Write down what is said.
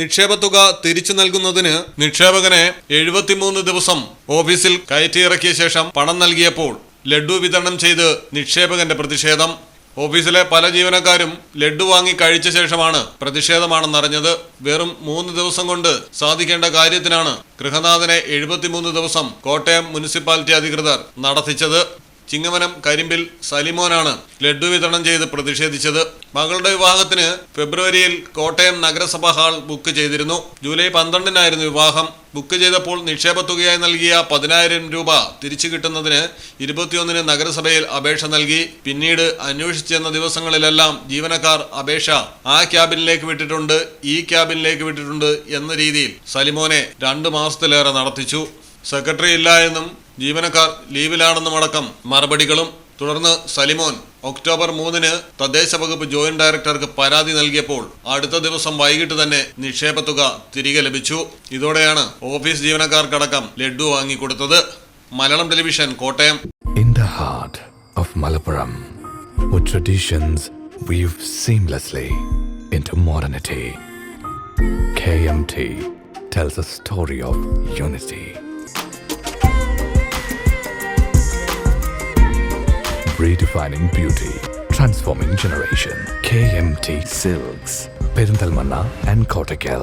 നിക്ഷേപത്തുക തിരിച്ചു നൽകുന്നതിന് നിക്ഷേപകനെ എഴുപത്തിമൂന്ന് ദിവസം ഓഫീസിൽ കയറ്റിയിറക്കിയ ശേഷം പണം നൽകിയപ്പോൾ ലഡു വിതരണം ചെയ്ത് നിക്ഷേപകന്റെ പ്രതിഷേധം. ഓഫീസിലെ പല ജീവനക്കാരും ലഡു വാങ്ങി കഴിച്ച ശേഷമാണ് പ്രതിഷേധമാണെന്നറിഞ്ഞത്. വെറും മൂന്ന് ദിവസം കൊണ്ട് സാധിക്കേണ്ട കാര്യത്തിനാണ് ഗൃഹനാഥനെ എഴുപത്തിമൂന്ന് ദിവസം കോട്ടയം മുനിസിപ്പാലിറ്റി അധികൃതർ നടത്തിച്ചത്. ചിങ്ങവനം കരിമ്പിൽ സലിമോനാണ് ലഡ്ഡു വിതരണം ചെയ്ത് പ്രതിഷേധിച്ചത്. മകളുടെ വിവാഹത്തിന് ഫെബ്രുവരിയിൽ കോട്ടയം നഗരസഭ ഹാൾ ബുക്ക് ചെയ്തിരുന്നു. ജൂലൈ പന്ത്രണ്ടിനായിരുന്നു വിവാഹം. ബുക്ക് ചെയ്തപ്പോൾ നിക്ഷേപ തുകയായി നൽകിയ പതിനായിരം രൂപ തിരിച്ചു കിട്ടുന്നതിന് ഇരുപത്തിയൊന്നിന് നഗരസഭയിൽ അപേക്ഷ നൽകി. പിന്നീട് അന്വേഷിച്ചെന്ന ദിവസങ്ങളിലെല്ലാം ജീവനക്കാർ അപേക്ഷ ആ ക്യാബിനിലേക്ക് വിട്ടിട്ടുണ്ട് ഈ ക്യാബിനിലേക്ക് വിട്ടിട്ടുണ്ട് എന്ന രീതിയിൽ സലിമോനെ രണ്ടു മാസത്തിലേറെ നടത്തിച്ചു. സെക്രട്ടറി ഇല്ല എന്നും ജീവനക്കാർ ലീവിലാണെന്നും അടക്കം മറുപടികളും. തുടർന്ന് സലിമോൻ ഒക്ടോബർ മൂന്നിന് തദ്ദേശ വകുപ്പ് ജോയിന്റ് ഡയറക്ടർക്ക് പരാതി നൽകിയപ്പോൾ അടുത്ത ദിവസം വൈകിട്ട് തന്നെ നിക്ഷേപ തുക തിരികെ ലഭിച്ചു. ഇതോടെയാണ് ഓഫീസ് ജീവനക്കാർക്കടക്കം laddu വാങ്ങിക്കൊടുത്തത്. Malayalam television Kottayam. In the heart of Malappuram traditions weave seamlessly into modernity, KMT tells a story of unity. Redefining beauty, transforming generation. KMT Silks, Perinthalmanna and Kottakkal.